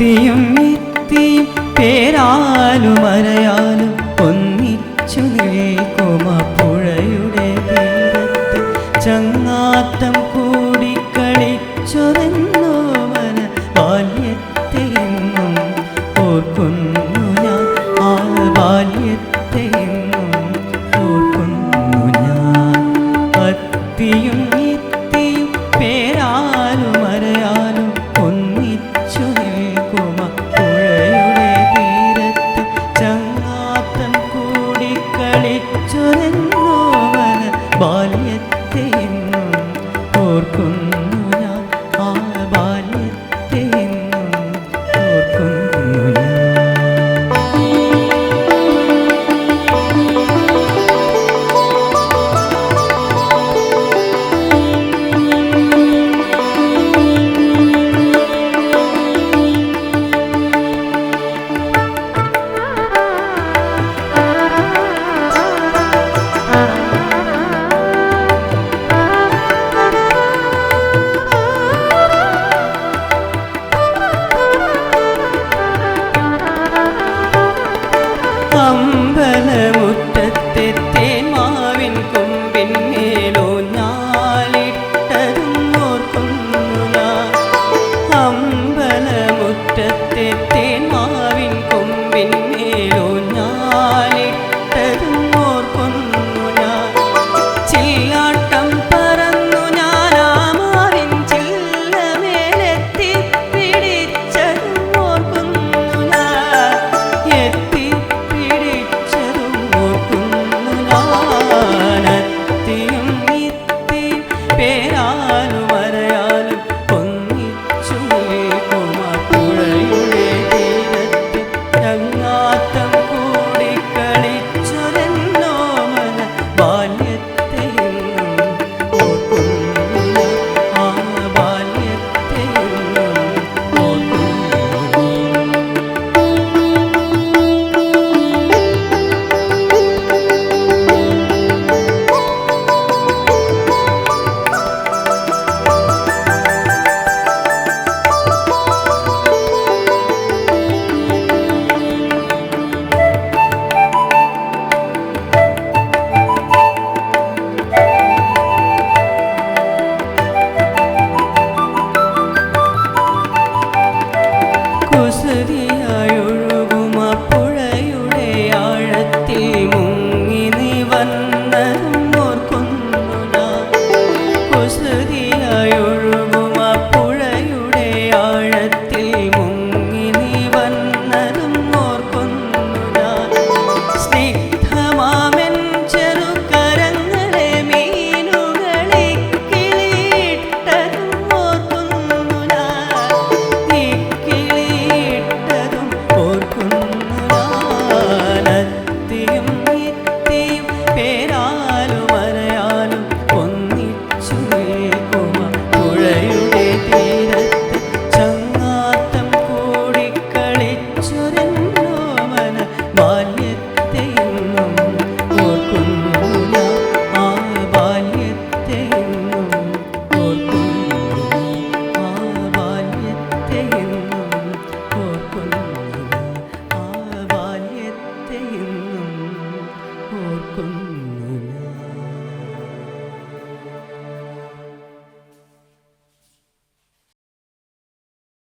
നിത്യയും നിത്യയും പേരാലും അരയാലും ഒന്നിച്ചു നിൽക്കും പുഴയുടെ ചങ്ങാത്തം കൂടി കളിച്ചൊറന്നോ വന ബാല്യത്തെയെന്നും ഓർക്കുന്നു ഞാൻ. ആ ബാല്യത്തെയെന്നും ഓർക്കുന്നു ഞാൻ. പത്തിയും ഓർക്കുന്നു. tâm của sự thì hơi welcome.